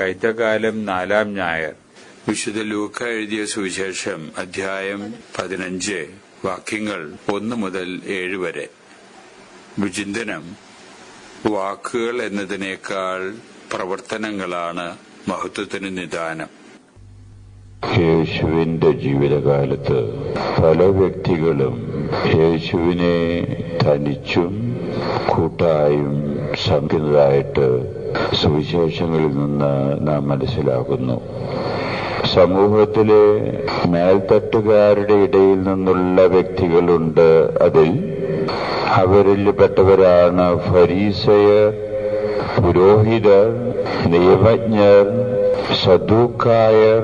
കൈത്തക്കാലം നാലാം ഞായർ. വിശുദ്ധ ലൂക്ക എഴുതിയ സുവിശേഷം അധ്യായം പതിനഞ്ച്. വാക്യങ്ങൾ ഒന്ന് മുതൽ ഏഴ് വരെ. വിചിന്തനം. വാക്കുകൾ എന്നതിനേക്കാൾ പ്രവർത്തനങ്ങളാണ് മഹത്വത്തിന് നിദാനം. യേശുവിന്റെ ജീവിതകാലത്ത് പല വ്യക്തികളും യേശുവിനെ തനിച്ചും കൂട്ടായും സംഘിതമായിട്ട് സുവിശേഷങ്ങളിൽ നിന്ന് നാം മനസ്സിലാക്കുന്നു സമൂഹത്തിലെ മേൽത്തട്ടുകാരുടെ ഇടയിൽ നിന്നുള്ള വ്യക്തികളുണ്ട് അതിൽ അവരിൽ പെട്ടവരാണ് ഫരീസയർ പുരോഹിതർ നിയമജ്ഞർ സദൂക്കായർ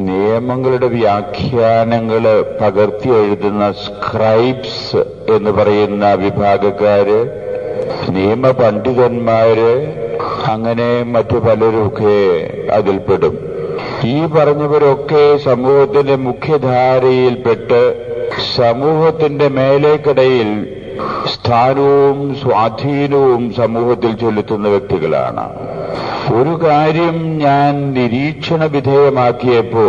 നിയമങ്ങളുടെ വ്യാഖ്യാനങ്ങൾ പകർത്തി എഴുതുന്ന സ്ക്രൈബ്സ് എന്ന് പറയുന്ന വിഭാഗക്കാര് നിയമപണ്ഡിതന്മാര് അങ്ങനെ മറ്റു പലരുമൊക്കെ അതിൽപ്പെടും. ഈ പറഞ്ഞവരൊക്കെ സമൂഹത്തിന്റെ മുഖ്യധാരയിൽപ്പെട്ട് സമൂഹത്തിന്റെ മേലേക്കിടയിൽ സ്ഥാനവും സ്വാധീനവും സമൂഹത്തിൽ ചെലുത്തുന്ന വ്യക്തികളാണ്. ഒരു കാര്യം ഞാൻ നിരീക്ഷണ വിധേയമാക്കിയപ്പോ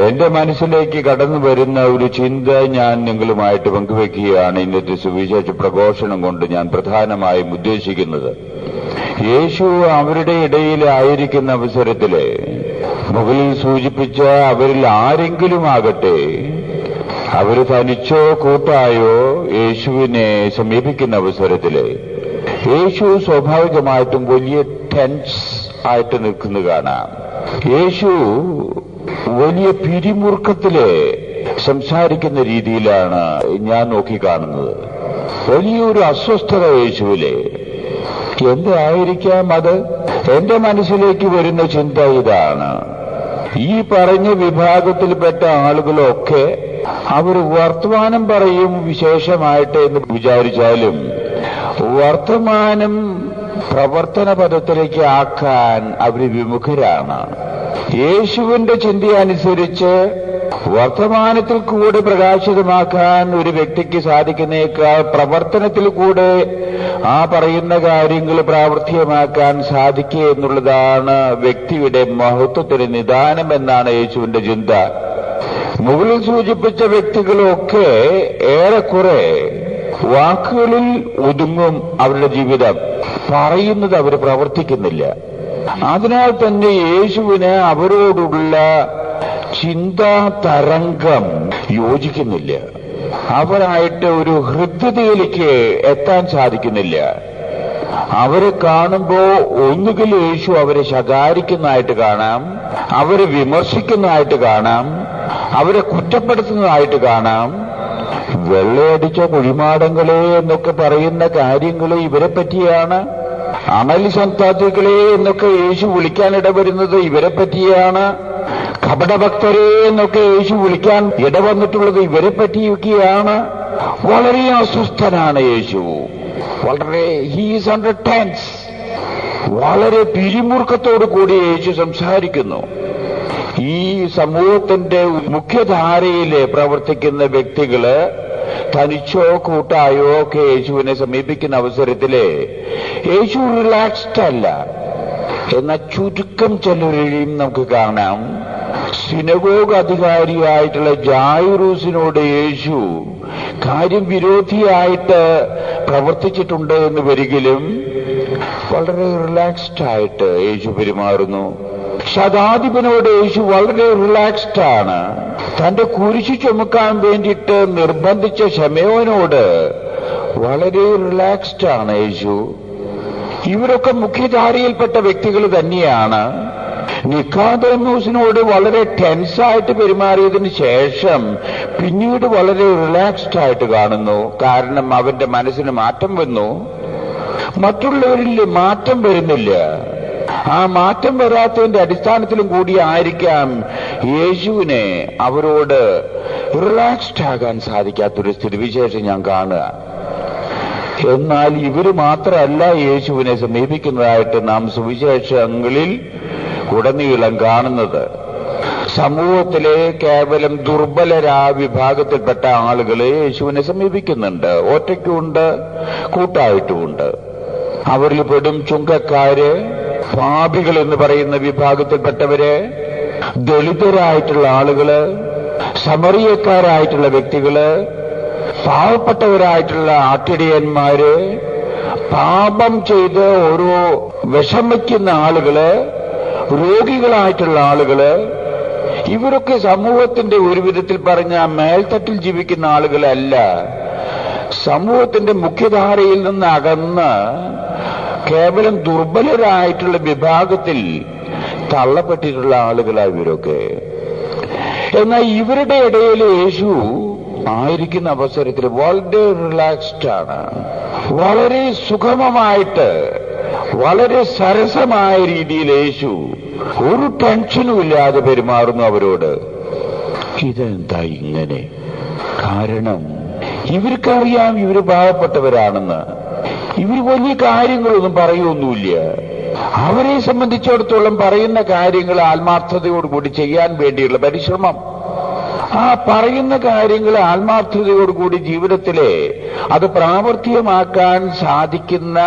എന്റെ മനസ്സിലേക്ക് കടന്നു വരുന്ന ഒരു ചിന്ത ഞാൻ നിങ്ങളുമായിട്ട് പങ്കുവെക്കുകയാണ്. ഇന്നത്തെ സുവിശേഷ പ്രഘോഷണം കൊണ്ട് ഞാൻ പ്രധാനമായും ഉദ്ദേശിക്കുന്നത് യേശു അവരുടെ ഇടയിലായിരിക്കുന്ന അവസരത്തിൽ മുകളിൽ സൂചിപ്പിച്ച അവരിൽ ആരെങ്കിലും ആകട്ടെ അവർ തനിച്ചോ കൂട്ടായോ യേശുവിനെ സമീപിക്കുന്ന അവസരത്തിൽ യേശു സ്വാഭാവികമായിട്ടും വലിയ ടെൻസ് ആയിട്ട് നിൽക്കുന്ന കാണാം. യേശു വലിയ പിരിമുറുക്കത്തിൽ സംസാരിക്കുന്ന രീതിയിലാണ് ഞാൻ നോക്കിക്കാണുന്നത് വലിയൊരു അസ്വസ്ഥത യേശുവിലെ. എന്തായിരിക്കാം അത്? എന്റെ മനസ്സിലേക്ക് വരുന്ന ചിന്ത ഇതാണ്. ഈ പറഞ്ഞ വിഭാഗത്തിൽപ്പെട്ട ആളുകളൊക്കെ അവർ വർത്തമാനം പറയും വിശേഷമായിട്ട് എന്ന് വിചാരിച്ചാലും വർത്തമാനം പ്രവർത്തന പദത്തിലേക്ക് ആക്കാൻ അവർ വിമുഖരാണ്. യേശുവിന്റെ ചിന്തയനുസരിച്ച് വർത്തമാനത്തിൽ കൂടെ പ്രകാശിതമാക്കാൻ ഒരു വ്യക്തിക്ക് സാധിക്കുന്നേക്കാൾ പ്രവർത്തനത്തിൽ കൂടെ ആ പറയുന്ന കാര്യങ്ങൾ പ്രാവർത്തികമാക്കാൻ സാധിക്കുക എന്നുള്ളതാണ് വ്യക്തിയുടെ മഹത്വത്തിന് നിദാനം എന്നാണ് യേശുവിന്റെ ചിന്ത. മുകളിൽ സൂചിപ്പിച്ച വ്യക്തികളൊക്കെ ഏറെക്കുറെ വാക്കുകളിൽ ഒതുങ്ങും അവരുടെ ജീവിതം. പറയുന്നത് അവർ പ്രവർത്തിക്കുന്നില്ല. അതിനാൽ തന്നെ യേശുവിന് അവരോടുള്ള ചിന്താ തരംഗം യോജിക്കുന്നില്ല. അവരായിട്ട് ഒരു ഹൃദ്യതയിലേക്ക് എത്താൻ സാധിക്കുന്നില്ല. അവരെ കാണുമ്പോ ഒന്നുകിൽ യേശു അവരെ ശകാരിക്കുന്നതായിട്ട് കാണാം അവരെ വിമർശിക്കുന്നതായിട്ട് കാണാം അവരെ കുറ്റപ്പെടുത്തുന്നതായിട്ട് കാണാം വെള്ളയടിച്ച കുഴിമാടങ്ങളെ എന്നൊക്കെ പറയുന്ന കാര്യങ്ങൾ ഇവരെ പറ്റിയാണ്. അമൽ സന്താത്തുക്കളെ എന്നൊക്കെ യേശു വിളിക്കാൻ ഇടവരുന്നത് ഇവരെ പറ്റിയാണ്. കപടഭക്തരെ എന്നൊക്കെ യേശു വിളിക്കാൻ ഇടവന്നിട്ടുള്ളത് ഇവരെ പറ്റിയൊക്കെയാണ്. വളരെ അസ്വസ്ഥനാണ് യേശു. വളരെ ഹീസ് അണ്ടർ ടെൻസ് വളരെ പിരിമുറുക്കത്തോടു കൂടി യേശു സംസാരിക്കുന്നു. ഈ സമൂഹത്തിന്റെ മുഖ്യധാരയിൽ പ്രവർത്തിക്കുന്ന വ്യക്തികൾ തനിച്ചോ കൂട്ടായോ ഒക്കെ യേശുവിനെ സമീപിക്കുന്ന അവസരത്തിൽ യേശു റിലാക്സ്ഡ് അല്ല. എന്ന ചുരുക്കം ചിലരെയും നമുക്ക് കാണാം. സിനഗോഗ് അധികാരിയായിട്ടുള്ള ജായുറൂസിനോട് യേശു കാര്യം വിരോധിയായിട്ട് പ്രവർത്തിച്ചിട്ടുണ്ട് എന്ന് വരികിലും വളരെ റിലാക്സ്ഡ് ആയിട്ട് യേശു പെരുമാറുന്നു. ശതാധിപനോട് യേശു വളരെ റിലാക്സ്ഡ് ആണ്. തന്റെ കുരിശു ചുമക്കാൻ വേണ്ടിയിട്ട് നിർബന്ധിച്ച ഷമയോനോട് വളരെ റിലാക്സ്ഡ് ആണ് യേശു. ഇവരൊക്കെ മുഖ്യധാരയിൽപ്പെട്ട വ്യക്തികൾ തന്നെയാണ്. നിക്കാദോസിനോട് വളരെ ടെൻസായിട്ട് പെരുമാറിയതിന് ശേഷം പിന്നീട് വളരെ റിലാക്സ്ഡ് ആയിട്ട് കാണുന്നു. കാരണം അവന്റെ മനസ്സിന് മാറ്റം വന്നു. മറ്റുള്ളവരിൽ മാറ്റം വരുന്നില്ല. ആ മാറ്റം വരാത്തതിന്റെ അടിസ്ഥാനത്തിലും കൂടി ആയിരിക്കാം യേശുവിനെ അവരോട് റിലാക്സ്ഡ് ആകാൻ സാധിക്കാത്തൊരു സ്ഥിതിവിശേഷം ഞാൻ കാണുക. എന്നാൽ ഇവർ മാത്രമല്ല യേശുവിനെ സമീപിക്കുന്നതായിട്ട് നാം സുവിശേഷങ്ങളിൽ ഉടനീളം കാണുന്നത്. സമൂഹത്തിലെ കേവലം ദുർബലരാ വിഭാഗത്തിൽപ്പെട്ട ആളുകൾ യേശുവിനെ സമീപിക്കുന്നുണ്ട്. ഒറ്റയ്ക്കുമുണ്ട് കൂട്ടായിട്ടുമുണ്ട്. അവരിൽ പെടും ചുങ്കക്കാര് പാപികൾ എന്ന് പറയുന്ന വിഭാഗത്തിൽപ്പെട്ടവര് ദളിതരായിട്ടുള്ള ആളുകൾ സമറിയക്കാരായിട്ടുള്ള വ്യക്തികൾ പാവപ്പെട്ടവരായിട്ടുള്ള ആട്ടിടിയന്മാര് പാപം ചെയ്ത് ഓരോ വിഷമിക്കുന്ന ആളുകൾ രോഗികളായിട്ടുള്ള ആളുകൾ ഇവരൊക്കെ സമൂഹത്തിന്റെ ഒരു വിധത്തിൽ പറഞ്ഞ മേൽത്തട്ടിൽ ജീവിക്കുന്ന ആളുകളല്ല. സമൂഹത്തിന്റെ മുഖ്യധാരയിൽ നിന്ന് അകന്ന് കേവലം ദുർബലരായിട്ടുള്ള വിഭാഗത്തിൽ തള്ളപ്പെട്ടിട്ടുള്ള ആളുകളാണ് ഇവരൊക്കെ. എന്നാൽ ഇവരുടെ ഇടയിൽ യേശു ആയിരിക്കുന്ന അവസരത്തിൽ വളരെ റിലാക്സ്ഡ് ആണ്. വളരെ സുഗമമായിട്ട് വളരെ സരസമായ രീതിയിൽ യേശു ഒരു ടെൻഷനും ഇല്ലാതെ പെരുമാറുന്നു അവരോട്. ഇതെന്താ ഇങ്ങനെ? കാരണം ഇവർക്കറിയാം ഇവർ പാവപ്പെട്ടവരാണെന്ന്. ഇവർ വലിയ കാര്യങ്ങളൊന്നും പറയൊന്നുമില്ല. അവരെ സംബന്ധിച്ചിടത്തോളം പറയുന്ന കാര്യങ്ങൾ ആത്മാർത്ഥതയോടുകൂടി ചെയ്യാൻ വേണ്ടിയുള്ള പരിശ്രമം. ആ പറയുന്ന കാര്യങ്ങൾ ആത്മാർത്ഥതയോടുകൂടി ജീവിതത്തിലെ അത് പ്രാവർത്തികമാക്കാൻ സാധിക്കുന്ന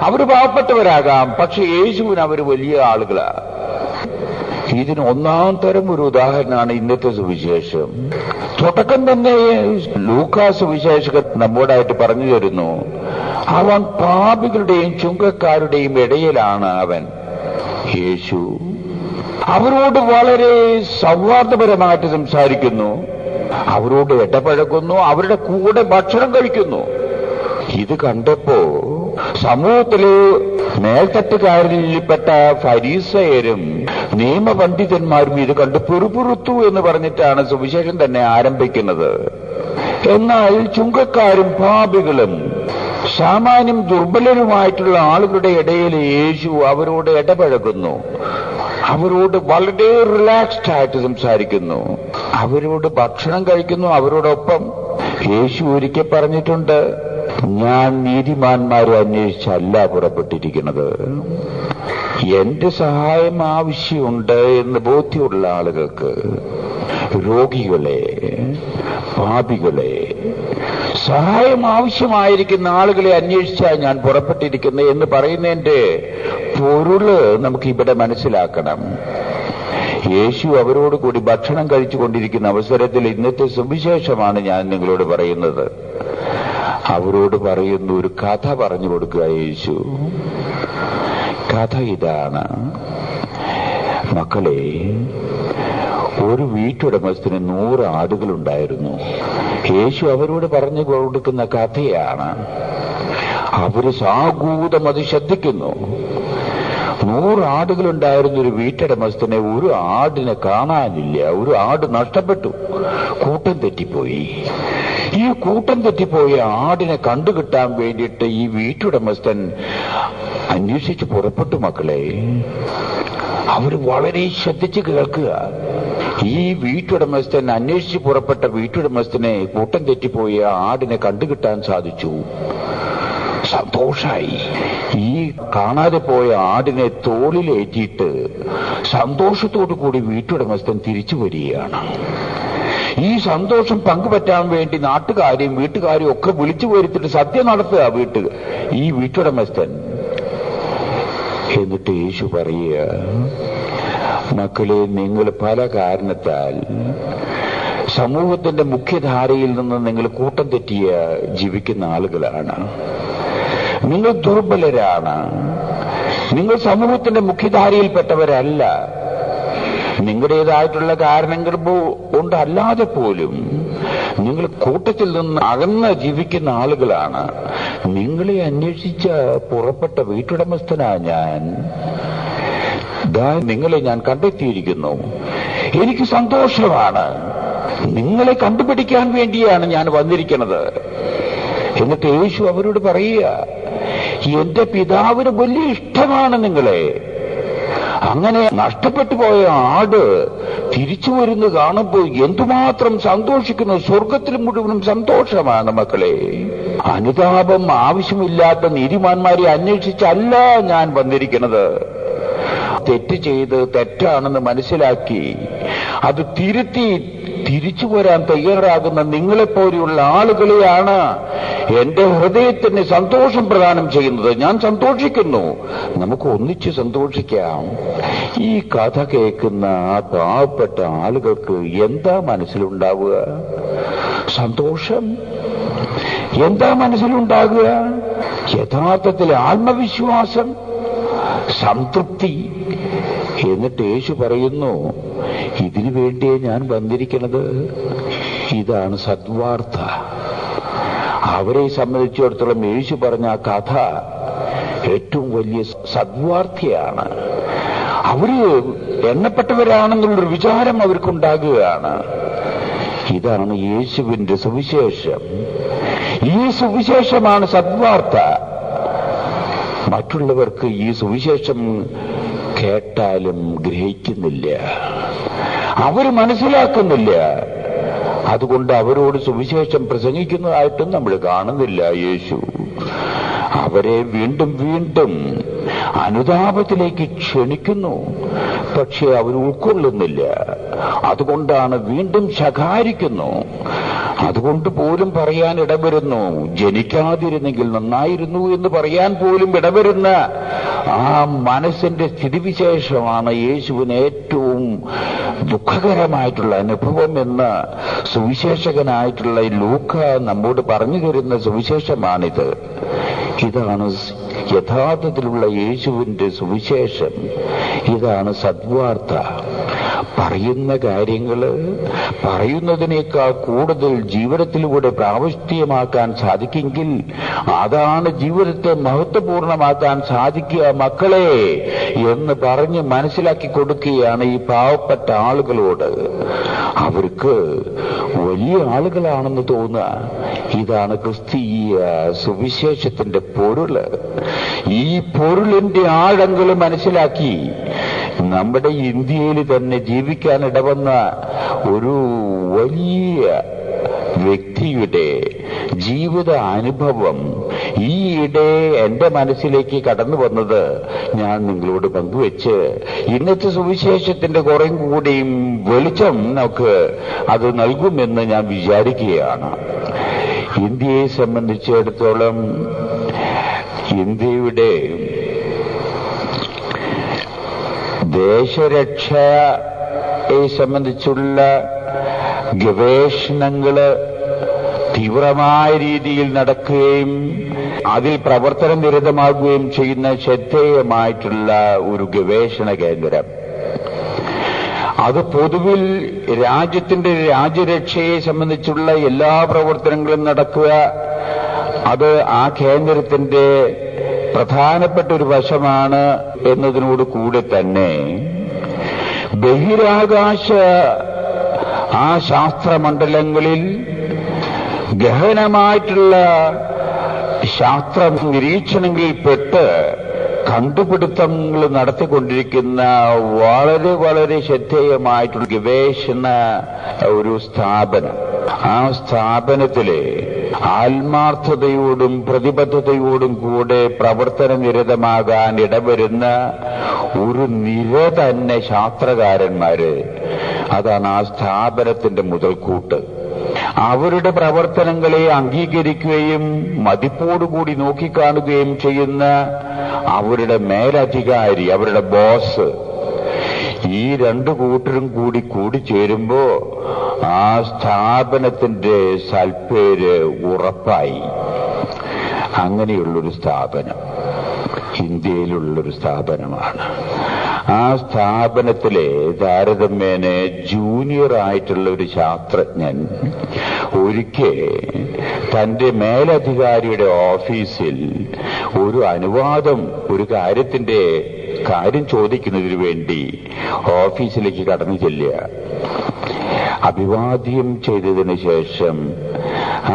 അവർ പാവപ്പെട്ടവരാകാം. പക്ഷെ യേശുവിന് അവർ വലിയ ആളുകളാ. ഇതിന് ഒന്നാം തരം ഒരു ഉദാഹരണമാണ് ഇന്നത്തെ സുവിശേഷം. തുടക്കം തന്നെ ലൂക്കാ സുവിശേഷകൻ നമ്മോടായിട്ട് പറഞ്ഞു തരുന്നു. അവൻ പാപികളുടെയും ചുങ്കക്കാരുടെയും ഇടയിലാണ് അവൻ. യേശു അവരോട് വളരെ സൗഹാർദ്ദപരമായിട്ട് സംസാരിക്കുന്നു. അവരോട് ഇടപഴകുന്നു അവരുടെ കൂടെ ഭക്ഷണം കഴിക്കുന്നു. ഇത് കണ്ടപ്പോ സമൂഹത്തിലെ മേൽത്തട്ടുകാരിൽപ്പെട്ട ഫരീസയരും നിയമപണ്ഡിതന്മാരും ഇത് കണ്ട് പുറുപുറുത്തു എന്ന് പറഞ്ഞിട്ടാണ് സുവിശേഷം തന്നെ ആരംഭിക്കുന്നത്. എന്നാൽ ചുങ്കക്കാരും പാപികളും സാമാന്യം ദുർബലരുമായിട്ടുള്ള ആളുകളുടെ ഇടയിൽ യേശു അവരോട് ഇടപഴകുന്നു. അവരോട് വളരെ റിലാക്സ്ഡ് ആയിട്ട് സംസാരിക്കുന്നു. അവരോട് ഭക്ഷണം കഴിക്കുന്നു അവരോടൊപ്പം. യേശു ഒരിക്കൽ പറഞ്ഞിട്ടുണ്ട് ഞാൻ നീതിമാന്മാരെ അന്വേഷിച്ചല്ല പുറപ്പെട്ടിരിക്കുന്നത്. എന്റെ സഹായം ആവശ്യമുണ്ട് എന്ന് ബോധ്യമുള്ള ആളുകൾക്ക് രോഗികളെ പാപികളെ സഹായം ആവശ്യമായിരിക്കുന്ന ആളുകളെ അന്വേഷിച്ചാൽ ഞാൻ പുറപ്പെട്ടിരിക്കുന്നത് എന്ന് പറയുന്നതിന്റെ പൊരുൾ നമുക്ക് ഇവിടെ മനസ്സിലാക്കണം. യേശു അവരോട് കൂടി ഭക്ഷണം കഴിച്ചുകൊണ്ടിരിക്കുന്ന അവസരത്തിൽ ഇന്നത്തെ സുവിശേഷമാണ് ഞാൻ നിങ്ങളോട് പറയുന്നത്. അവരോട് പറയുന്ന ഒരു കഥ പറഞ്ഞു കൊടുക്കുക യേശു. കഥ ഇതാണ്. മക്കളെ ഒരു വീട്ടുടമസ്ഥന് നൂറ് ആടുകളുണ്ടായിരുന്നു. യേശു അവരോട് പറഞ്ഞു കൊടുക്കുന്ന കഥയാണ്. അവർ സാഗൂതം അത് ശ്രദ്ധിക്കുന്നു. നൂറ് ആടുകളുണ്ടായിരുന്ന ഒരു വീട്ടുടമസ്ഥനെ ഒരു ആടിനെ കാണാനില്ല. ഒരു ആട് നഷ്ടപ്പെട്ടു. കൂട്ടം തെറ്റിപ്പോയി. ഈ കൂട്ടം തെറ്റിപ്പോയ. ആടിനെ കണ്ടുകിട്ടാൻ വേണ്ടിയിട്ട് ഈ വീട്ടുടമസ്ഥൻ അന്വേഷിച്ച് പുറപ്പെട്ടു മക്കളെ. അവർ വളരെ ശ്രദ്ധിച്ച് കേൾക്കുക. ഈ വീട്ടുടമസ്ഥൻ അന്വേഷിച്ച് പുറപ്പെട്ട വീട്ടുടമസ്ഥനെ കൂട്ടം തെറ്റിപ്പോയ. ആടിനെ കണ്ടുകിട്ടാൻ സാധിച്ചു. സന്തോഷായി. ഈ കാണാതെ പോയ ആടിനെ തോളിലേറ്റിയിട്ട് സന്തോഷത്തോടു കൂടി വീട്ടുടമസ്ഥൻ തിരിച്ചു വരികയാണ്. ഈ സന്തോഷം പങ്കുപറ്റാൻ വേണ്ടി നാട്ടുകാരെയും വീട്ടുകാരെയും ഒക്കെ വിളിച്ചു വരുത്തിട്ട് സത്യം നടത്തുക വീട്ട്. ഈ വീട്ടുടമസ്ഥൻ. എന്നിട്ട് യേശു പറയുക മക്കളെ നിങ്ങൾ പല കാരണത്താൽ സമൂഹത്തിന്റെ മുഖ്യധാരയിൽ നിന്ന് നിങ്ങൾ കൂട്ടം തെറ്റിയ ജീവിക്കുന്ന ആളുകളാണ്. നിങ്ങൾ ദുർബലരാണ്. നിങ്ങൾ സമൂഹത്തിന്റെ മുഖ്യധാരയിൽപ്പെട്ടവരല്ല. നിങ്ങളുടേതായിട്ടുള്ള കാരണങ്ങൾ ഉണ്ടല്ലാതെ പോലും നിങ്ങൾ കൂട്ടത്തിൽ നിന്ന് അകന്ന് ജീവിക്കുന്ന ആളുകളാണ്. നിങ്ങളെ അന്വേഷിച്ച പുറപ്പെട്ട വീട്ടുടമസ്ഥനാ ഞാൻ. നിങ്ങളെ ഞാൻ കണ്ടെത്തിയിരിക്കുന്നു. എനിക്ക് സന്തോഷമാണ്. നിങ്ങളെ കണ്ടുപിടിക്കാൻ വേണ്ടിയാണ് ഞാൻ വന്നിരിക്കുന്നത്. എന്നിട്ട് യേശു അവരോട് പറയുക എന്റെ പിതാവിന് വലിയ ഇഷ്ടമാണ് നിങ്ങളെ. അങ്ങനെ നഷ്ടപ്പെട്ടു പോയ ആട് തിരിച്ചു വരുന്നു കാണുമ്പോൾ എന്തുമാത്രം സന്തോഷിക്കുന്നു? സ്വർഗത്തിൽ മുഴുവനും സന്തോഷമാണ് മക്കളെ. അനുതാപം ആവശ്യമില്ലാത്ത നീതിമാന്മാരെ അന്വേഷിച്ചല്ല ഞാൻ വന്നിരിക്കുന്നത്. തെറ്റ് ചെയ്ത് തെറ്റാണെന്ന് മനസ്സിലാക്കി അത് തിരുത്തി തിരിച്ചു വരാൻ തയ്യാറാകുന്ന നിങ്ങളെപ്പോലെയുള്ള ആളുകളെയാണ് എന്റെ ഹൃദയത്തിന് സന്തോഷം പ്രദാനം ചെയ്യുന്നത് ഞാൻ സന്തോഷിക്കുന്നു. നമുക്ക് ഒന്നിച്ച് സന്തോഷിക്കാം. ഈ കഥ കേൾക്കുന്ന ആ പാവപ്പെട്ട ആളുകൾക്ക് എന്താ മനസ്സിലുണ്ടാവുക? സന്തോഷം. എന്താ മനസ്സിലുണ്ടാകുക? യഥാർത്ഥത്തിൽ ആത്മവിശ്വാസം. സംതൃപ്തി. എന്നിട്ട് യേശു പറയുന്നു ഇതിനു വേണ്ടിയേ ഞാൻ വന്നിരിക്കുന്നത് ഇതാണ് സദ്വാർത്ത. അവരെ സംബന്ധിച്ചിടത്തോളം യേശു പറഞ്ഞ ആ കഥ ഏറ്റവും വലിയ സദ്വാർത്ഥിയാണ്. അവർ എണ്ണപ്പെട്ടവരാണെന്നുള്ളൊരു വിചാരം അവർക്കുണ്ടാകുകയാണ്. ഇതാണ് യേശുവിന്റെ സുവിശേഷം. ഈ സുവിശേഷമാണ് സദ്വാർത്ത. മറ്റുള്ളവർക്ക് ഈ സുവിശേഷം കേട്ടാലും ഗ്രഹിക്കുന്നില്ല. അവർ മനസ്സിലാക്കുന്നില്ല. അതുകൊണ്ട് അവരോട് സുവിശേഷം പ്രസംഗിക്കുന്നതായിട്ടും നമ്മൾ കാണുന്നില്ല യേശു. അവരെ വീണ്ടും വീണ്ടും അനുതാപത്തിലേക്ക് ക്ഷണിക്കുന്നു. പക്ഷെ അവർ ഉൾക്കൊള്ളുന്നില്ല. അതുകൊണ്ടാണ് വീണ്ടും ശകാരിക്കുന്നു. അതുകൊണ്ട് പോലും പറയാൻ ഇടവരുന്നു. ജനിക്കാതിരുന്നെങ്കിൽ നന്നായിരുന്നു എന്ന് പറയാൻ പോലും ഇടവരുന്ന ആ മനസ്സിന്റെ സ്ഥിതിവിശേഷമാണ് യേശുവിന് ഏറ്റവും ദുഃഖകരമായിട്ടുള്ള അനുഭവം എന്ന് സുവിശേഷകനായിട്ടുള്ള ലൂക്ക നമ്മോട് പറഞ്ഞു തരുന്ന സുവിശേഷമാണിത്. ഇതാണ് യഥാർത്ഥത്തിലുള്ള യേശുവിന്റെ സുവിശേഷം. ഇതാണ് സദ്വാർത്ത. പറയുന്ന കാര്യങ്ങൾ പറയുന്നതിനേക്കാൾ കൂടുതൽ ജീവിതത്തിലൂടെ പ്രാവശ്യമാക്കാൻ സാധിക്കെങ്കിൽ അതാണ് ജീവിതത്തെ മഹത്വപൂർണമാക്കാൻ സാധിക്കുക മക്കളെ എന്ന് പറഞ്ഞ് മനസ്സിലാക്കി കൊടുക്കുകയാണ് ഈ പാവപ്പെട്ട ആളുകളോട്. അവർക്ക് വലിയ ആളുകളാണെന്ന് തോന്നുക. ഇതാണ് ക്രിസ്തീയ സുവിശേഷത്തിന്റെ പൊരുൾ. ഈ പൊരുളിന്റെ ആഴങ്ങൾ മനസ്സിലാക്കി നമ്മുടെ ഇന്ത്യയിൽ തന്നെ ജീവിക്കാൻ ഇടവന്ന ഒരു വലിയ വ്യക്തിയുടെ ജീവിത അനുഭവം ഈയിടെ എന്റെ മനസ്സിലേക്ക് കടന്നു വന്നത് ഞാൻ നിങ്ങളോട് പങ്കുവെച്ച്. ഇന്നത്തെ സുവിശേഷത്തിന്റെ കുറേ കൂടിയും വെളിച്ചം നമുക്ക് അത് നൽകുമെന്ന് ഞാൻ വിചാരിക്കുകയാണ്. ഇന്ത്യയെ സംബന്ധിച്ചിടത്തോളം ഇന്ത്യയുടെ ദേശരക്ഷയെ സംബന്ധിച്ചുള്ള ഗവേഷണങ്ങൾ തീവ്രമായ രീതിയിൽ നടക്കുകയും അതിൽ പ്രവർത്തന നിരതമാകുകയും ചെയ്യുന്ന ശ്രദ്ധേയമായിട്ടുള്ള ഒരു ഗവേഷണ കേന്ദ്രം. അത് പൊതുവിൽ രാജ്യത്തിന്റെ രാജ്യരക്ഷയെ സംബന്ധിച്ചുള്ള എല്ലാ പ്രവർത്തനങ്ങളും നടക്കുക അത് ആ കേന്ദ്രത്തിന്റെ പ്രധാനപ്പെട്ട ഒരു വശമാണ് എന്നതിനോട് കൂടെ തന്നെ ബഹിരാകാശ ആ ശാസ്ത്രമണ്ഡലങ്ങളിൽ ഗഹനമായിട്ടുള്ള ശാസ്ത്ര നിരീക്ഷണങ്ങളിൽപ്പെട്ട് കണ്ടുപിടുത്തങ്ങൾ നടത്തിക്കൊണ്ടിരിക്കുന്ന വളരെ വളരെ ശ്രദ്ധേയമായിട്ടുള്ള ഗവേഷണ ഒരു സ്ഥാപനം. ആ സ്ഥാപനത്തിലെ ആത്മാർത്ഥതയോടും പ്രതിബദ്ധതയോടും കൂടെ പ്രവർത്തന നിരതമാകാൻ ഇടവരുന്ന ഒരു നിര തന്നെ ശാസ്ത്രകാരന്മാര്. അതാണ് ആ സ്ഥാപനത്തിന്റെ മുതൽക്കൂട്ട്. അവരുടെ പ്രവർത്തനങ്ങളെ അംഗീകരിക്കുകയും മതിപ്പോടുകൂടി നോക്കിക്കാണുകയും ചെയ്യുന്ന അവരുടെ മേലധികാരി അവരുടെ ബോസ് ഈ രണ്ട് കൂട്ടരും കൂടി കൂടിച്ചേരുമ്പോ ആ സ്ഥാപനത്തിന്റെ സൽപ്പേര് ഉറപ്പായി. അങ്ങനെയുള്ളൊരു സ്ഥാപനം ഇന്ത്യയിലുള്ളൊരു സ്ഥാപനമാണ്. ആ സ്ഥാപനത്തിലെ താരതമ്യേന ജൂനിയർ ആയിട്ടുള്ള ഒരു ശാസ്ത്രജ്ഞൻ ഒരിക്കെ തന്റെ മേലധികാരിയുടെ ഓഫീസിൽ ഒരു അനുവാദം ഒരു കാര്യത്തിന്റെ കാര്യം ചോദിക്കുന്നതിന് വേണ്ടി ഓഫീസിലേക്ക് കടന്നു ചെല്ലുക. അഭിവാദ്യം ചെയ്തതിന് ശേഷം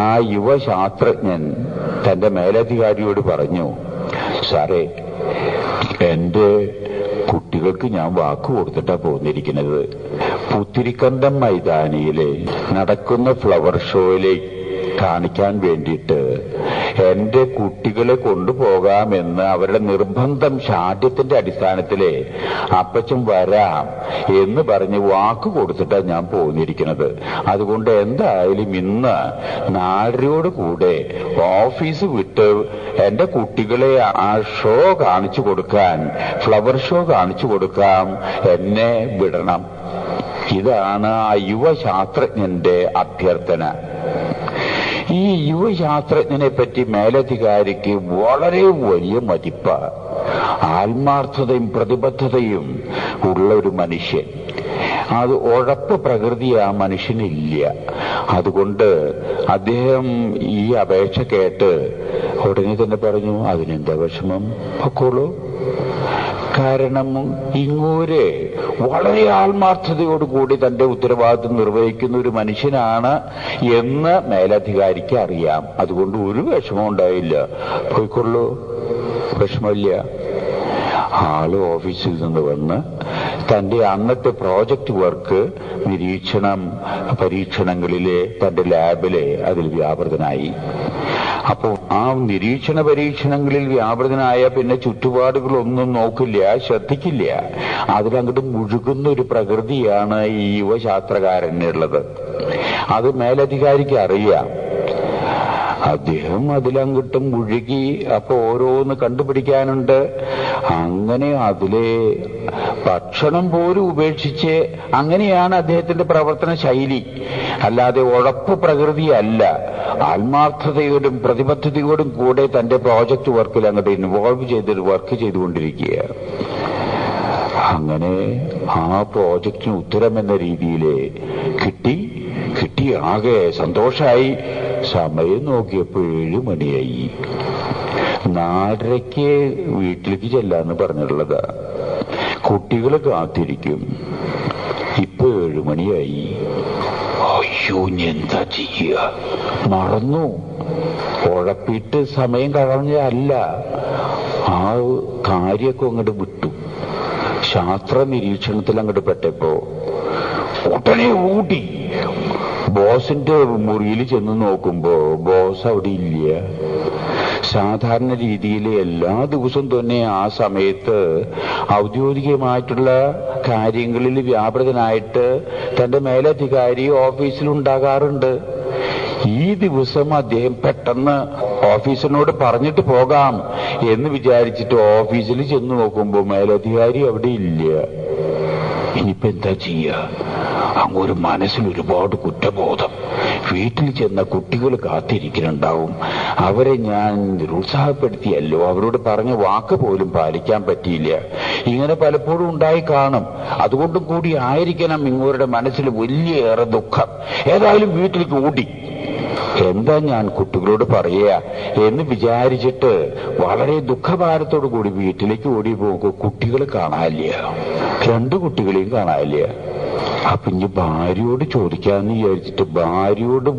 ആ യുവശാസ്ത്രജ്ഞൻ തന്റെ മേലധികാരിയോട് പറഞ്ഞു സാറേ എന്റെ കുട്ടികൾക്ക് ഞാൻ വാക്ക് കൊടുത്തിട്ടാ പോന്നിരിക്കുന്നത്. പുത്തിരിക്കണ്ടം മൈതാനിയിലെ നടക്കുന്ന ഫ്ലവർ ഷോയിലേക്ക് കാണിക്കാൻ വേണ്ടിയിട്ട് എന്റെ കുട്ടികളെ കൊണ്ടുപോകാമെന്ന് അവരുടെ നിർബന്ധം ശാഠ്യത്തിന്റെ അടിസ്ഥാനത്തിൽ അപ്പച്ചൻ വരാം എന്ന് പറഞ്ഞ് വാക്ക് കൊടുത്തിട്ടാണ് ഞാൻ പോന്നിരിക്കുന്നത്. അതുകൊണ്ട് എന്തായാലും ഇന്ന് നാടരോട് കൂടെ ഓഫീസ് വിട്ട് എന്റെ കുട്ടികളെ ആ ഷോ കാണിച്ചു കൊടുക്കാൻ ഫ്ലവർ ഷോ കാണിച്ചു കൊടുക്കാം എന്നെ വിടണം. ഇതാണ് ആ യുവശാസ്ത്രജ്ഞന്റെ അഭ്യർത്ഥന. ഈ യുവശാസ്ത്രജ്ഞനെ പറ്റി മേലധികാരിക്ക് വളരെ വലിയ മതിപ്പാണ് ആത്മാർത്ഥതയും പ്രതിബദ്ധതയും ഉള്ള ഒരു മനുഷ്യൻ. അത് ഉഴപ്പ് പ്രകൃതി ആ മനുഷ്യനില്ല. അതുകൊണ്ട് അദ്ദേഹം ഈ അപേക്ഷ കേട്ട് ഉടനെ തന്നെ പറഞ്ഞു അതിനെന്താ വിഷമം? പൊക്കോളൂ. കാരണം ഇങ്ങൂര് വളരെ ആത്മാർത്ഥതയോടുകൂടി തന്റെ ഉത്തരവാദിത്വം നിർവഹിക്കുന്ന ഒരു മനുഷ്യനാണ് എന്ന് മേലധികാരിക്ക് അറിയാം. അതുകൊണ്ട് ഒരു വിഷമം ഉണ്ടായില്ല. പോയിക്കൊള്ളൂ. വിഷമമില്ല. ആൾ ഓഫീസിൽ നിന്ന് വന്ന് തന്റെ അന്നത്തെ പ്രോജക്റ്റ് വർക്ക് നിരീക്ഷണം പരീക്ഷണങ്ങളിലെ തന്റെ ലാബിലെ അതിൽ വ്യാപൃതനായി. അപ്പോൾ ആ നിരീക്ഷണ പരീക്ഷണങ്ങളിൽ വ്യാപൃതനായ പിന്നെ ചുറ്റുപാടുകളൊന്നും നോക്കില്ല ശ്രദ്ധിക്കില്ല. അതിലങ്ങോട്ട് മുഴുകുന്ന ഒരു പ്രകൃതിയാണ് ഈ യുവശാസ്ത്രകാരനുള്ളത് അത് മേലധികാരിക്ക് അറിയാം. അദ്ദേഹം അതിലങ്ങോട്ടും മുഴുകി അപ്പൊ ഓരോന്ന് കണ്ടുപിടിക്കാനുണ്ട്. അങ്ങനെ അതിലെ ഭക്ഷണം പോലും ഉപേക്ഷിച്ച് അങ്ങനെയാണ് അദ്ദേഹത്തിന്റെ പ്രവർത്തന ശൈലി. അല്ലാതെ ഉഴപ്പ് പ്രകൃതിയല്ല. ആത്മാർത്ഥതയോടും പ്രതിബദ്ധതയോടും കൂടെ തന്റെ പ്രോജക്റ്റ് വർക്കിൽ അങ്ങോട്ട് ഇൻവോൾവ് ചെയ്ത് വർക്ക് ചെയ്തുകൊണ്ടിരിക്കുക അങ്ങനെ ആ പ്രോജക്റ്റിന് ഉത്തരം എന്ന രീതിയിൽ കിട്ടി. കിട്ടി ആകെ സന്തോഷമായി സമയം നോക്കിയപ്പോൾ ഏഴ് മണിയായി. നാലരയ്ക്ക് വീട്ടിലേക്ക് ചെല്ലാന്ന് പറഞ്ഞിട്ടുള്ളതാ. കുട്ടികൾ കാത്തിരിക്കും. ഇപ്പൊ ഏഴു മണിയായി. അയ്യോ എന്താ ചെയ്യുക മറന്നു. ഉഴപ്പിട്ട് സമയം കളഞ്ഞല്ല ആ കാര്യമൊക്കെ അങ്ങോട്ട് വിട്ടു. ശാസ്ത്ര നിരീക്ഷണത്തിൽ അങ്ങോട്ട് പെട്ടപ്പോ ഉടനെ ഊട്ടി ബോസിന്റെ മുറിയിൽ ചെന്ന് നോക്കുമ്പോ ബോസ് അവിടെ ഇല്ല. സാധാരണ രീതിയിൽ എല്ലാ ദിവസവും തന്നെ ആ സമയത്ത് ഔദ്യോഗികമായിട്ടുള്ള കാര്യങ്ങളിൽ വ്യാപൃതനായിട്ട് തന്റെ മേലധികാരി ഓഫീസിൽ ഉണ്ടാകാറുണ്ട്. ഈ ദിവസം അദ്ദേഹം പെട്ടെന്ന് ഓഫീസറിനോട് പറഞ്ഞിട്ട് പോകാം എന്ന് വിചാരിച്ചിട്ട് ഓഫീസിൽ ചെന്ന് നോക്കുമ്പോൾ മേലധികാരി അവിടെ ഇല്ല. ഇനിയിപ്പോ എന്താ ചെയ്യുക ഒരു മനസ്സിൽ ഒരുപാട് കുറ്റബോധം. വീട്ടിൽ ചെന്ന കുട്ടികൾ കാത്തിരിക്കുന്നുണ്ടാവും. അവരെ ഞാൻ നിരുത്സാഹപ്പെടുത്തിയല്ലോ. അവരോട് പറഞ്ഞ വാക്ക് പോലും പാലിക്കാൻ പറ്റിയില്ല. ഇങ്ങനെ പലപ്പോഴും ഉണ്ടായി കാണും. അതുകൊണ്ടും കൂടി ആയിരിക്കണം ഇങ്ങോരുടെ മനസ്സിൽ വലിയേറെ ദുഃഖം. ഏതായാലും വീട്ടിലേക്ക് ഓടി. എന്താ ഞാൻ കുട്ടികളോട് പറയുക എന്ന് വിചാരിച്ചിട്ട് വളരെ ദുഃഖഭാരത്തോടു കൂടി വീട്ടിലേക്ക് ഓടി പോകുമ്പോൾ കുട്ടികളെ കാണാനില്ല. രണ്ടു കുട്ടികളെയും കാണാനില്ല. അപ്പൊ ഇനി ഭാര്യയോട് ചോദിക്കാന്ന് വിചാരിച്ചിട്ട് ഭാര്യയോട്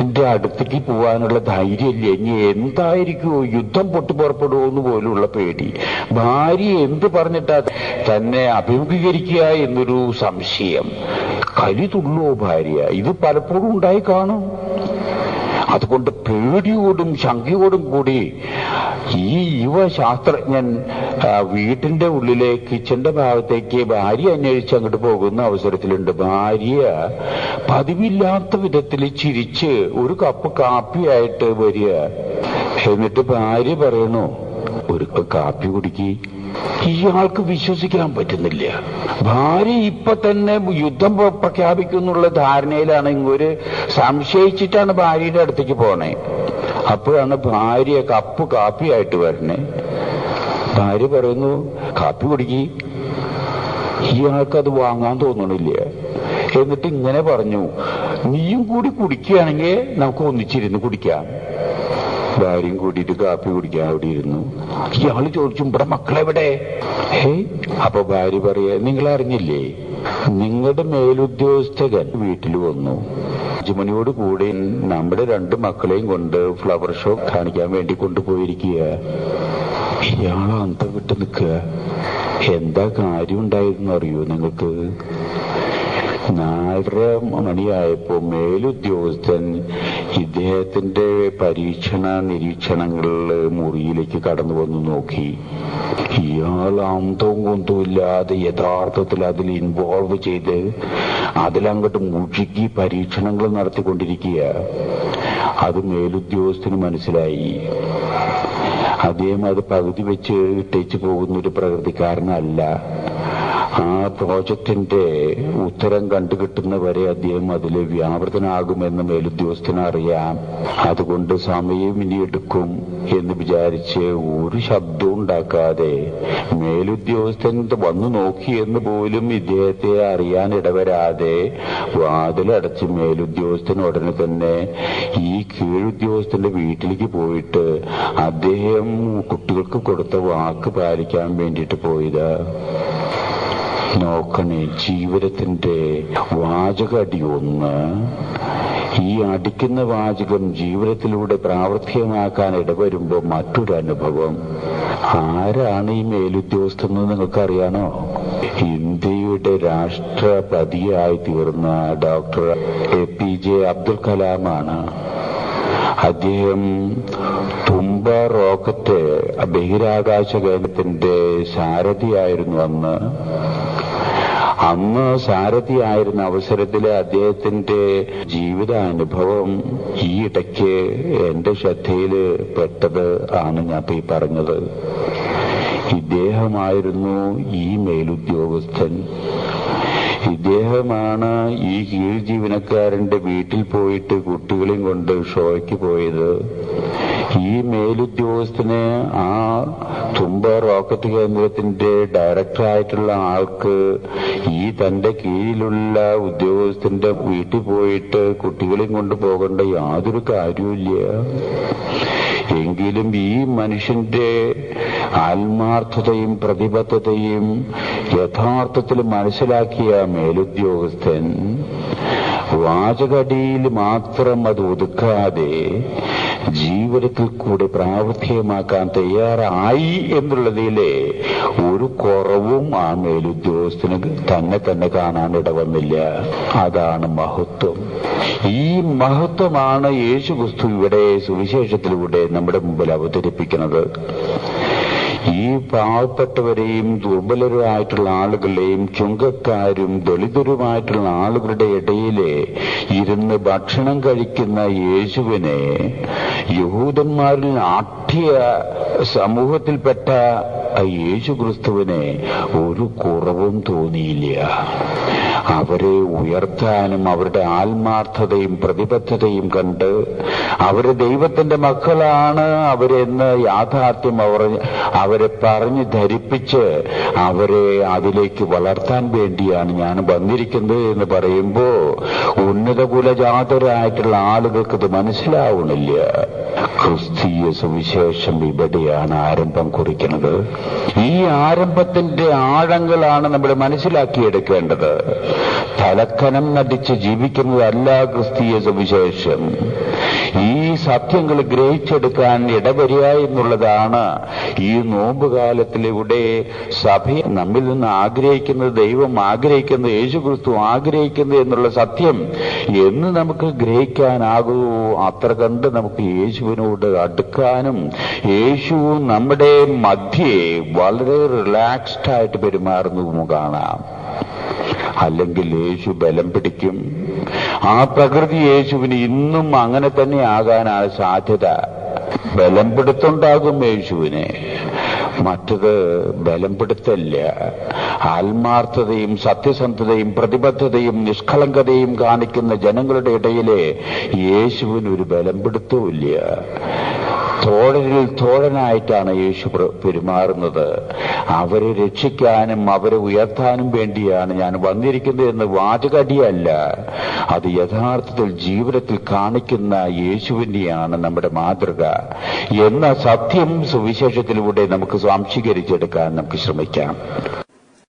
എന്റെ അടുത്തേക്ക് പോവാനുള്ള ധൈര്യമില്ല. ഇനി എന്തായിരിക്കുമോ യുദ്ധം പൊട്ടിപ്പുറപ്പെടുമോ എന്ന് പോലുള്ള പേടി. ഭാര്യ എന്ത് പറഞ്ഞിട്ടാ തന്നെ അഭിമുഖീകരിക്കുക എന്നൊരു സംശയം. കലി തുള്ളോ ഭാര്യ? ഇത് പലപ്പോഴും ഉണ്ടായി കാണും. അതുകൊണ്ട് പേടിയോടും ശങ്കയോടും കൂടി ഈ യുവ ശാസ്ത്രജ്ഞൻ വീട്ടിന്റെ ഉള്ളിലെ കിച്ചന്റെ ഭാഗത്തേക്ക് ഭാര്യ അന്വേഷിച്ച് അങ്ങോട്ട് പോകുന്ന അവസരത്തിലുണ്ട്. ഭാര്യ പതിവില്ലാത്ത വിധത്തിൽ ചിരിച്ച് ഒരു കപ്പ് കാപ്പിയായിട്ട് വരിക. എന്നിട്ട് ഭാര്യ പറയണു ഒരു കപ്പ് കാപ്പി കുടിക്ക്. ഇയാൾക്ക് വിശ്വസിക്കാൻ പറ്റുന്നില്ല. ഭാര്യ ഇപ്പൊ തന്നെ യുദ്ധം പ്ര- പ്രഖ്യാപിക്കുന്നുള്ള ധാരണയിലാണ് ഇങ്ങൊരു സംശയിച്ചിട്ടാണ് ഭാര്യയുടെ അടുത്തേക്ക് പോണേ. അപ്പോഴാണ് ഭാര്യ കപ്പ് കാപ്പിയായിട്ട് വരണേ. ഭാര്യ പറയുന്നു കാപ്പി കുടിക്കി. ഇയാൾക്ക് അത് വാങ്ങാൻ തോന്നണില്ല. എന്നിട്ട് ഇങ്ങനെ പറഞ്ഞു നീയും കൂടി കുടിക്കുകയാണെങ്കിൽ നമുക്ക് ഒന്നിച്ചിരുന്ന് കുടിക്കാം. ഭാര്യയും കൂടിയിട്ട് കാപ്പി കുടിക്കാൻ അവിടെ ഇരുന്നു. ഇയാൾ ചോദിച്ചു ഇവിടെ മക്കളെവിടെ? ഹേ? അപ്പൊ ഭാര്യ പറയാ നിങ്ങൾ അറിഞ്ഞില്ലേ നിങ്ങളുടെ മേലുദ്യോഗസ്ഥകൻ വീട്ടിൽ വന്നു. അഞ്ചുമണിയോട് കൂടി നമ്മുടെ രണ്ട് മക്കളെയും കൊണ്ട് ഫ്ലവർ ഷോ കാണിക്കാൻ വേണ്ടി കൊണ്ടുപോയിരിക്കുക ഇയാൾ അന്തം വിട്ട് നിൽക്കുക. എന്താ കാര്യം ഉണ്ടായിരുന്നു അറിയോ നിങ്ങൾക്ക്? നാലര മണിയായപ്പോ മേലുദ്യോഗസ്ഥൻ ഇദ്ദേഹത്തിന്റെ പരീക്ഷണ നിരീക്ഷണങ്ങളിൽ മുറിയിലേക്ക് കടന്നു വന്നു നോക്കി. ഇയാൾ അന്തവും കൊന്തുമില്ലാതെ യഥാർത്ഥത്തിൽ അതിൽ ഇൻവോൾവ് ചെയ്ത് അതിലങ്ങോട്ട് മുഴുകി പരീക്ഷണങ്ങൾ നടത്തിക്കൊണ്ടിരിക്കുക അത് മേലുദ്യോഗസ്ഥന് മനസ്സിലായി. അദ്ദേഹം അത് പകുതി വെച്ച് ഇട്ടിച്ചു പോകുന്ന ഒരു പ്രകൃതിക്കാരനല്ല. ആ പ്രോജക്റ്റിന്റെ ഉത്തരം കണ്ടുകിട്ടുന്നവരെ അദ്ദേഹം അതിൽ വ്യാപൃതനാകുമെന്ന് മേലുദ്യോഗസ്ഥന് അറിയാം അതുകൊണ്ട് സമയം ഇനി എടുക്കും എന്ന് വിചാരിച്ച് ഒരു ശബ്ദവും ഉണ്ടാക്കാതെ മേലുദ്യോഗസ്ഥൻ വന്നു നോക്കി എന്ന് പോലും ഇദ്ദേഹത്തെ അറിയാൻ ഇടവരാതെ വാതിലടച്ച് മേലുദ്യോഗസ്ഥൻ ഉടനെ തന്നെ ഈ കീഴുദ്യോഗസ്ഥന്റെ വീട്ടിലേക്ക് പോയിട്ട് അദ്ദേഹം കുട്ടികൾക്ക് കൊടുത്ത വാക്ക് പാലിക്കാൻ വേണ്ടിയിട്ട് പോയത്. നോക്കണേ ജീവിതത്തിന്റെ വാചകടി ഒന്ന് ഈ അടിക്കുന്ന വാചകം ജീവിതത്തിലൂടെ പ്രാവർത്തികമാക്കാൻ ഇടവരുമ്പോൾ മറ്റൊരു അനുഭവം. ആരാണ് ഈ നിങ്ങൾക്ക് നിങ്ങൾക്കറിയാണോ? ഇന്ത്യയുടെ രാഷ്ട്രപതിയായി തീർന്ന doctor A P J Abdul കലാമാണ്. അദ്ദേഹം തുമ്പ റോക്കറ്റ് ബഹിരാകാശ കേന്ദ്രത്തിന്റെ സാരഥിയായിരുന്നു അന്ന്. അന്ന് സാരഥിയായിരുന്ന അവസരത്തിൽ അദ്ദേഹത്തിന്റെ ജീവിതാനുഭവം ഈ ഇടയ്ക്ക് എന്റെ ശ്രദ്ധയിൽ പെട്ടത് ആണ് ഞാൻ ഈ പറഞ്ഞത്. ഇദ്ദേഹമായിരുന്നു ഈ മേലുദ്യോഗസ്ഥൻ. ഇദ്ദേഹമാണ് ഈ കീഴ് ജീവനക്കാരന്റെ വീട്ടിൽ പോയിട്ട് കുട്ടികളെയും കൊണ്ട് ഷോയ്ക്ക് പോയത്. ഈ മേലുദ്യോഗസ്ഥന് ആ തുമ്പ റോക്കറ്റ് കേന്ദ്രത്തിന്റെ ഡയറക്ടറായിട്ടുള്ള ആൾക്ക് ഈ തന്റെ കീഴിലുള്ള ഉദ്യോഗസ്ഥന്റെ വീട്ടിൽ പോയിട്ട് കുട്ടികളെയും കൊണ്ട് പോകേണ്ട യാതൊരു കാര്യമില്ല എങ്കിലും ഈ മനുഷ്യന്റെ ആത്മാർത്ഥതയും പ്രതിബദ്ധതയും യഥാർത്ഥത്തിൽ മനസ്സിലാക്കിയ മേലുദ്യോഗസ്ഥൻ വാചകടിയിൽ മാത്രം അത് ഒതുക്കാതെ ജീവിതത്തിൽ കൂടെ പ്രാവർത്തികമാക്കാൻ തയ്യാറായി എന്നുള്ളതിലെ ഒരു കുറവും ആ മേലുദ്യോഗസ്ഥന് തന്നെ തന്നെ കാണാൻ ഇടവന്നില്ല. അതാണ് മഹത്വം. ഈ മഹത്വമാണ് യേശു ക്രിസ്തു ഇവിടെ സുവിശേഷത്തിലൂടെ നമ്മുടെ മുമ്പിൽ അവതരിപ്പിക്കുന്നത്. ഈ പാവപ്പെട്ടവരെയും ദുർബലരുമായിട്ടുള്ള ആളുകളെയും ചുങ്കക്കാരും ദളിതരുമായിട്ടുള്ള ആളുകളുടെ ഇടയിലെ ഇരുന്ന് ഭക്ഷണം കഴിക്കുന്ന യേശുവിനെ യഹൂദന്മാരിൽ ആഠ്യ സമൂഹത്തിൽപ്പെട്ട യേശു ക്രിസ്തുവിനെ ഒരു കുറവും തോന്നിയില്ല. അവരെ ഉയർത്താനും അവരുടെ ആത്മാർത്ഥതയും പ്രതിബദ്ധതയും കണ്ട് അവർ ദൈവത്തിന്റെ മക്കളാണ് അവരെന്ന് യാഥാർത്ഥ്യം അവർ അവരെ പറഞ്ഞ് ധരിപ്പിച്ച് അവരെ അതിലേക്ക് വളർത്താൻ വേണ്ടിയാണ് ഞാൻ വന്നിരിക്കുന്നത് എന്ന് പറയുമ്പോ ഉന്നത കുലജാതരായിട്ടുള്ള ആളുകൾക്ക് ഇത് മനസ്സിലാവണില്ല. ക്രിസ്തീയ സുവിശേഷം ഇവിടെയാണ് ആരംഭം കുറിക്കുന്നത്. ഈ ആരംഭത്തിന്റെ ആഴങ്ങളാണ് നമ്മൾ മനസ്സിലാക്കിയെടുക്കേണ്ടത്. തലക്കനം നടിച്ച് ജീവിക്കുന്നതല്ല ക്രിസ്തീയ സുവിശേഷം ഈ സത്യങ്ങൾ ഗ്രഹിച്ചെടുക്കാൻ ഇടവരിക എന്നുള്ളതാണ് ഈ നോമ്പുകാലത്തിലൂടെ സഭ നമ്മിൽ നിന്ന് ആഗ്രഹിക്കുന്നത് ദൈവം ആഗ്രഹിക്കുന്നത് യേശു ക്രിസ്തു ആഗ്രഹിക്കുന്നത് എന്നുള്ള സത്യം എന്ന് നമുക്ക് ഗ്രഹിക്കാനാകൂ. അത്ര കണ്ട് നമുക്ക് യേശുവിനോട് അടുക്കാനും യേശു നമ്മുടെ മധ്യേ വളരെ റിലാക്സ്ഡ് ആയിട്ട് പെരുമാറുന്നതും കാണാം. അല്ലെങ്കിൽ യേശു ബലം പിടിക്കും. ആ പ്രകൃതി യേശുവിന് ഇന്നും അങ്ങനെ തന്നെ ആകാനാണ് സാധ്യത. ബലം പിടുത്തുണ്ടാകും യേശുവിനെ. മറ്റത് ബലം പിടുത്തല്ല ആത്മാർത്ഥതയും സത്യസന്ധതയും പ്രതിബദ്ധതയും നിഷ്കളങ്കതയും കാണിക്കുന്ന ജനങ്ങളുടെ ഇടയിലെ യേശുവിനൊരു ബലം പിടുത്തവുമില്ല. തോഴരിൽ തോഴനായിട്ടാണ് യേശു പെരുമാറുന്നത്. അവരെ രക്ഷിക്കാനും അവരെ ഉയർത്താനും വേണ്ടിയാണ് ഞാൻ വന്നിരിക്കുന്നത് എന്ന് വാചകടിയല്ല. അത് യഥാർത്ഥത്തിൽ ജീവിതത്തിൽ കാണിക്കുന്ന യേശുവിനെയാണ് നമ്മുടെ മാതൃക. എന്ന സത്യം സുവിശേഷത്തിലൂടെ നമുക്ക് സ്വാംശീകരിച്ചെടുക്കാൻ നമുക്ക് ശ്രമിക്കാം.